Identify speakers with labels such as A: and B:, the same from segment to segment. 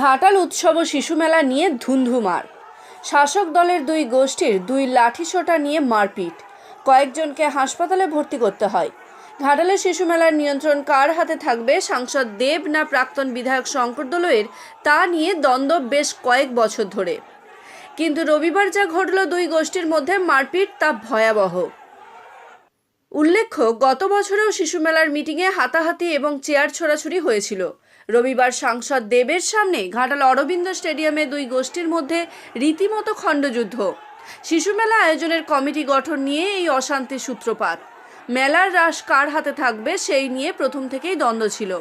A: ঘাটাল উৎসব ও শিশু মেলা নিয়ে ধুন্ধুমার শাসক দলের দুই গোষ্ঠীর দুই লাঠিসোটা নিয়ে মারপিট কয়েকজনকে হাসপাতালে ভর্তি করতে হয় ঘাটালের শিশু মেলার নিয়ন্ত্রণ কার হাতে থাকবে সাংসদ দেব না প্রাক্তন বিধায়ক শঙ্কর দলয়ের তা নিয়ে দ্বন্দ্ব বেশ কয়েক বছর ধরে কিন্তু রবিবার যা ঘটল দুই গোষ্ঠীর মধ্যে মারপিট তা ভয়াবহ উল্লেখ্য গত বছরেও শিশু মেলার মিটিংয়ে হাতাহাতি এবং চেয়ার ছোড়াছুরি হয়েছিল রবিবার সাংসদ দেবের সামনে ঘাটাল অরবিন্দ স্টেডিয়ামে দুই গোষ্ঠীর মধ্যে রীতিমতো খণ্ডযুদ্ধ শিশু মেলা আয়োজনের কমিটি গঠন নিয়ে এই অশান্তির সূত্রপাত মেলার রাস কার হাতে থাকবে সেই নিয়ে প্রথম থেকেই দ্বন্দ্ব ছিল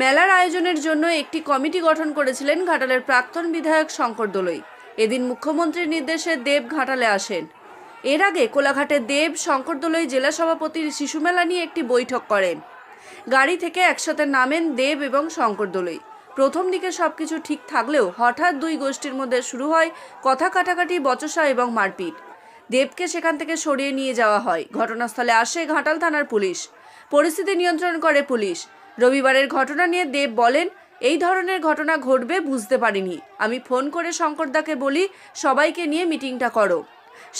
A: মেলার আয়োজনের জন্য একটি কমিটি গঠন করেছিলেন ঘাটালের প্রাক্তন বিধায়ক শঙ্কর দোলই এদিন মুখ্যমন্ত্রীর নির্দেশে দেব ঘাটালে আসেন এর আগে কোলাঘাটে দেব শঙ্করদোলই জেলা সভাপতির শিশুমেলা নিয়ে একটি বৈঠক করেন গাড়ি থেকে একসাথে নামেন দেব এবং শঙ্করদোলই প্রথম দিকে সবকিছু ঠিক থাকলেও হঠাৎ দুই গোষ্ঠীর মধ্যে শুরু হয় কথা কাটাকাটি বচসা এবং মারপিট দেবকে সেখান থেকে সরিয়ে নিয়ে যাওয়া হয় ঘটনাস্থলে আসে ঘাটাল থানার পুলিশ পরিস্থিতি নিয়ন্ত্রণ করে পুলিশ রবিবারের ঘটনা নিয়ে দেব বলেন এই ধরনের ঘটনা ঘটবে বুঝতে পারিনি আমি ফোন করে শঙ্করদাকে বলি সবাইকে নিয়ে মিটিংটা করো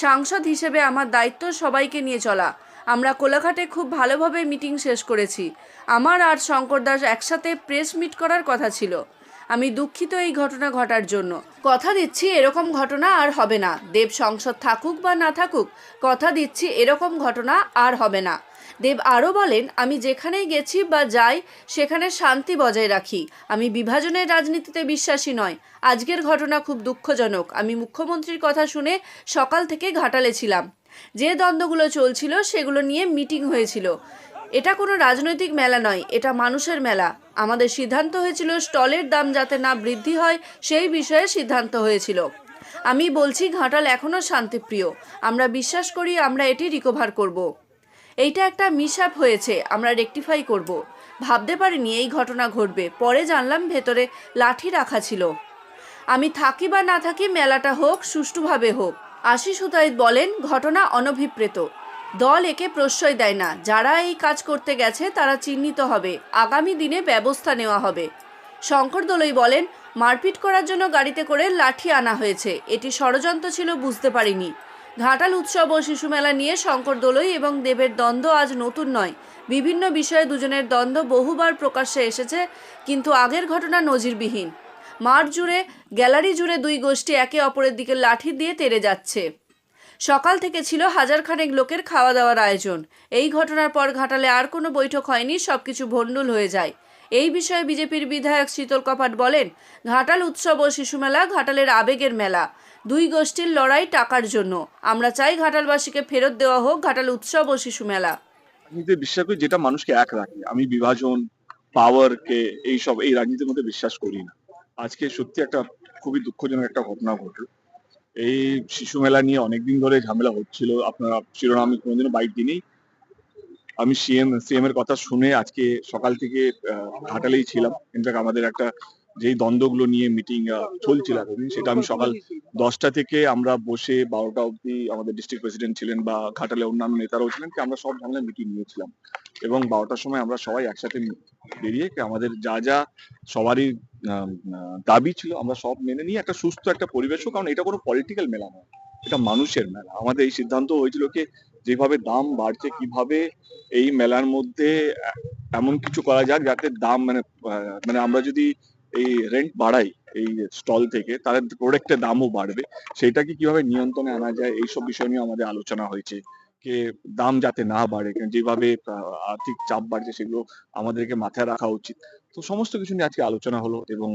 A: সাংসদ হিসেবে আমার দায়িত্ব সবাইকে নিয়ে চলা আমরা কোলাঘাটে খুব ভালোভাবে মিটিং শেষ করেছি আমার আর শঙ্কর দাস একসাথে প্রেস মিট করার কথা ছিল আমি দুঃখিত এই ঘটনা ঘটার জন্য কথা দিচ্ছি এরকম ঘটনা আর হবে না দেব সংসদ থাকুক বা না থাকুক কথা দিচ্ছি এরকম ঘটনা আর হবে না দেব আরও বলেন আমি যেখানেই গেছি বা যাই সেখানে শান্তি বজায় রাখি আমি বিভাজনের রাজনীতিতে বিশ্বাসী নয় আজকের ঘটনা খুব দুঃখজনক আমি মুখ্যমন্ত্রীর কথা শুনে সকাল থেকে ঘাটালে ছিলাম যে দ্বন্দ্বগুলো চলছিল সেগুলো নিয়ে মিটিং হয়েছিল এটা কোনো রাজনৈতিক মেলা নয় এটা মানুষের মেলা আমাদের সিদ্ধান্ত হয়েছিল স্টলের দাম যাতে না বৃদ্ধি হয় সেই বিষয়ে সিদ্ধান্ত হয়েছিল আমি বলছি ঘাটাল এখনও শান্তিপ্রিয় আমরা বিশ্বাস করি আমরা এটি রিকভার করব এইটা একটা মিস হয়েছে আমরা রেকটিফাই করব। ভাবতে পারিনি এই ঘটনা ঘটবে পরে জানলাম ভেতরে লাঠি রাখা ছিল আমি থাকি বা না থাকি মেলাটা হোক সুষ্ঠুভাবে হোক আশিস হুতায়ত বলেন ঘটনা অনভিপ্রেত দল একে প্রশ্রয় দেয় না যারা এই কাজ করতে গেছে তারা চিহ্নিত হবে আগামী দিনে ব্যবস্থা নেওয়া হবে শঙ্কর দলই বলেন মারপিট করার জন্য গাড়িতে করে লাঠি আনা হয়েছে এটি ষড়যন্ত্র ছিল বুঝতে পারিনি ঘাটাল উৎসব ও শিশু মেলা নিয়ে শঙ্কর দোলই এবং দেবের দ্বন্দ্ব আজ নতুন নয় বিভিন্ন বিষয়ে দুজনের দ্বন্দ্ব বহুবার প্রকাশ্যে এসেছে কিন্তু আগের ঘটনা নজিরবিহীন মাঠ জুড়ে গ্যালারি জুড়ে দুই গোষ্ঠী একে অপরের দিকে লাঠি দিয়ে তেড়ে যাচ্ছে সকাল থেকে ছিল হাজারখানেক লোকের খাওয়া দাওয়ার আয়োজন এই ঘটনার পর ঘাটালে আর কোনো বৈঠক হয়নি সবকিছু ভণ্ডুল হয়ে যায় এই বিষয়ে বিজেপির বিধায়ক শীতল কপাট বলেন ঘাটাল উৎসব ও শিশু মেলা ঘাটালের আবেগের মেলা দুই গোষ্ঠীর লড়াই টাকার জন্য আমরা চাই ঘাটালবাসীকে ফেরত দেওয়া হোক ঘাটাল উৎসব ও শিশু মেলা
B: রাজনীতি বিশ্বাস করি যেটা মানুষকে এক রাখে আমি বিভাজন পাওয়ার কে এইসব এই রাজনীতির মধ্যে বিশ্বাস করি না আজকে সত্যি একটা খুবই দুঃখজনক একটা ঘটনা ঘটল এই শিশু মেলা নিয়ে অনেকদিন ধরে ঝামেলা হচ্ছিল আপনারা শিরোনামে কোনোদিনও বাইক দিনেই আমি সিএম সিএম এর কথা শুনে আজকে সকাল থেকে ঘাটালেই ছিলাম ইনফ্যাক্ট আমাদের একটা যেই দ্বন্দ্বগুলো নিয়ে মিটিং চলছিল সেটা আমি সকাল দশটা থেকে আমরা বসে বারোটা অব্দি আমাদের ডিস্ট্রিক্ট প্রেসিডেন্ট ছিলেন বা ঘাটালে অন্যান্য নেতারাও ছিলেন কি আমরা সব ধরনের মিটিং নিয়েছিলাম এবং বারোটার সময় আমরা সবাই একসাথে বেরিয়ে আমাদের যা যা সবারই দাবি ছিল আমরা সব মেনে নিয়ে একটা সুস্থ একটা পরিবেশও কারণ এটা কোনো পলিটিক্যাল মেলা নয় এটা মানুষের মেলা আমাদের এই সিদ্ধান্ত হয়েছিল কি যেভাবে দাম বাড়ছে কিভাবে এই মেলার মধ্যে এমন কিছু করা যাক যাতে দাম মানে মানে আমরা যদি এই রেন্ট বাড়াই এই স্টল থেকে তাহলে প্রোডাক্টের দামও বাড়বে সেটা কি কিভাবে নিয়ন্ত্রণে আনা যায় এইসব বিষয় নিয়ে আমাদের আলোচনা হয়েছে কে দাম যাতে না বাড়ে যেভাবে আর্থিক চাপ বাড়ছে সেগুলো আমাদেরকে মাথায় রাখা উচিত তো সমস্ত কিছু নিয়ে আজকে আলোচনা হলো এবং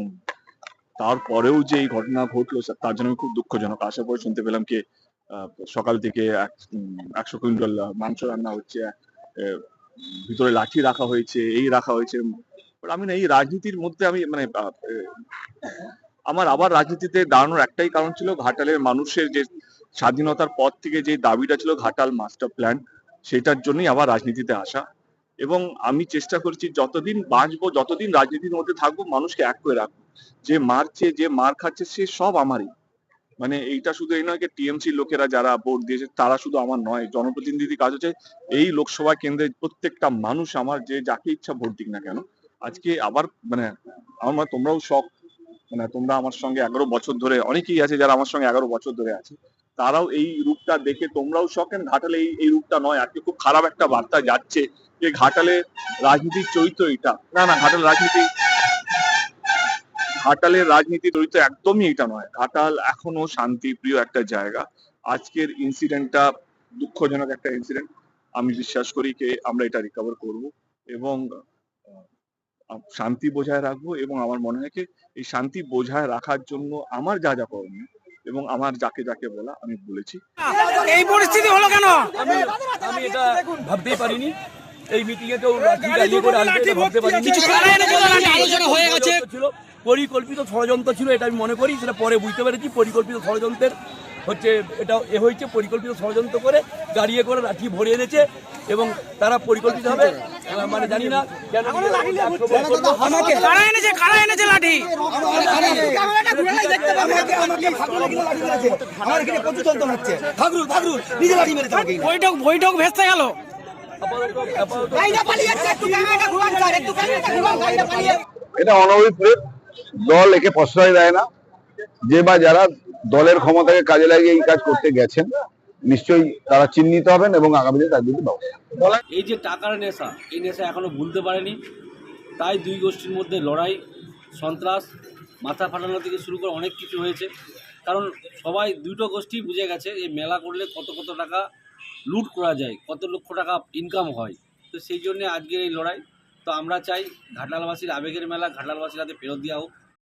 B: তারপরেও যে এই ঘটনা ঘটলো তার জন্য খুব দুঃখজনক আশা করে শুনতে পেলাম কে সকাল থেকে একশো কুইন্টাল মাংস রান্না হচ্ছে ভিতরে লাঠি রাখা হয়েছে এই রাখা হয়েছে আমি না এই রাজনীতির মধ্যে আমি মানে আমার আবার রাজনীতিতে দাঁড়ানোর একটাই কারণ ছিল ঘাটালের মানুষের যে স্বাধীনতার পর থেকে যে দাবিটা ছিল ঘাটাল মাস্টার প্ল্যান সেটার জন্যই আবার রাজনীতিতে আসা এবং আমি চেষ্টা করছি যতদিন বাঁচবো যতদিন রাজনীতির মধ্যে থাকবো মানুষকে এক করে রাখবো যে মারছে যে মার খাচ্ছে সে সব আমারই মানে এইটা শুধু এই নয় যে টিএমসি লোকেরা যারা ভোট দিয়েছে তারা শুধু আমার নয় জনপ্রতিনিধি কাজ হচ্ছে এই লোকসভা কেন্দ্রে প্রত্যেকটা মানুষ আমার যে যাকে ইচ্ছা ভোট দিক না কেন আজকে আবার মানে আমার তোমরাও শখ মানে তোমরা আমার সঙ্গে এগারো বছর ধরে অনেকেই আছে যারা আমার সঙ্গে এগারো বছর ধরে আছে তারাও এই রূপটা দেখে তোমরাও শখেন ঘাটালে এই এই রূপটা নয় আজকে খুব খারাপ একটা বার্তা যাচ্ছে যে ঘাটালে রাজনীতির চরিত্র এটা না না ঘাটাল রাজনীতি ঘাটালের রাজনীতি জড়িত একদমই এটা নয় ঘাটাল এখনো শান্তিপ্রিয় একটা জায়গা আজকের ইনসিডেন্টটা দুঃখজনক একটা ইনসিডেন্ট আমি বিশ্বাস করি যে আমরা এটা রিকভার করব এবং শান্তি বজায় রাখবো এবং আমার মনে হয় যে এই শান্তি বজায় রাখার জন্য আমার যা যা করণীয় এবং আমার যাকে যাকে বলা আমি বলেছি
C: এই পরিস্থিতি হলো কেন
B: আমি আমি এটা ভাবতেই পারিনি এই মিটিং এ কেউ
C: আলোচনা হয়ে গেছে
B: পরিকল্পিত ষড়যন্ত্র ছিল এটা আমি মনে করি সেটা পরে বুঝতে পেরেছি পরিকল্পিত ষড়যন্ত্রের হচ্ছে এটা এ হয়েছে পরিকল্পিত ষড়যন্ত্র করে গাড়িয়ে করে লাঠি ভরে এনেছে এবং তারা পরিকল্পিত হবে মানে জানি না
C: বৈঠক ভেস্তে গেল
B: এটা অনভিপ্রেত দল একে প্রশ্রয় দেয় না যে বা যারা দলের ক্ষমতাকে কাজে লাগিয়ে এই কাজ করতে গেছেন নিশ্চয়ই তারা চিহ্নিত হবেন এবং আগামী তার বিরুদ্ধে
D: ব্যবস্থা এই যে টাকার নেশা এই নেশা এখনো ভুলতে পারেনি তাই দুই গোষ্ঠীর মধ্যে লড়াই সন্ত্রাস মাথা ফাটানো থেকে শুরু করে অনেক কিছু হয়েছে কারণ সবাই দুটো গোষ্ঠী বুঝে গেছে যে মেলা করলে কত কত টাকা লুট করা যায় কত লক্ষ টাকা ইনকাম হয় তো সেই জন্যে আজকের এই লড়াই তো আমরা চাই ঘাটালবাসীর আবেগের মেলা ঘাটালবাসীর হাতে ফেরত দেওয়া হোক